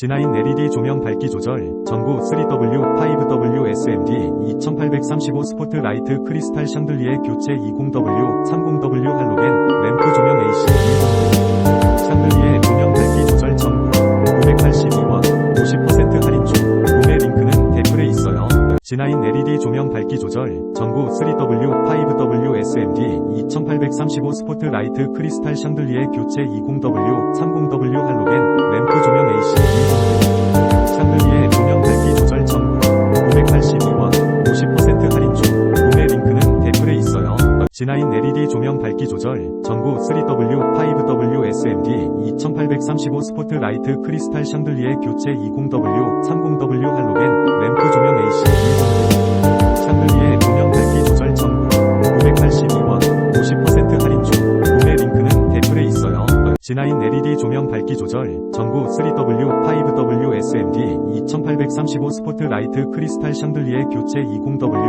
진하인 LED 조명 밝기 조절, 전구 3W, 5W SMD, 2835 스포트라이트 크리스탈 샹들리에 교체 20W, 30W 할로겐, 램프 조명 AC, 샹들리에 조명 밝기 조절 전구, 982원, 50% 할인 중, 구매 링크는 댓글에 있어요. 진하인 LED 조명 밝기 조절, 전구 3W, 5W SMD, 2835 스포트라이트 크리스탈 샹들리에 교체 20W, 30W 할로겐, 진하인 LED 조명 밝기 조절, 전구 3W, 5W SMD, 2835 스포트 라이트 크리스탈 샹들리에 교체 20W, 30W 할로겐, 램프 조명 AC, 샹들리에 조명 밝기 조절 전구, 982원, 50% 할인 중, 구매 링크는 댓글에 있어요. 진하인 LED 조명 밝기 조절, 전구 3W, 5W SMD, 2835 스포트 라이트 크리스탈 샹들리에 교체 20W,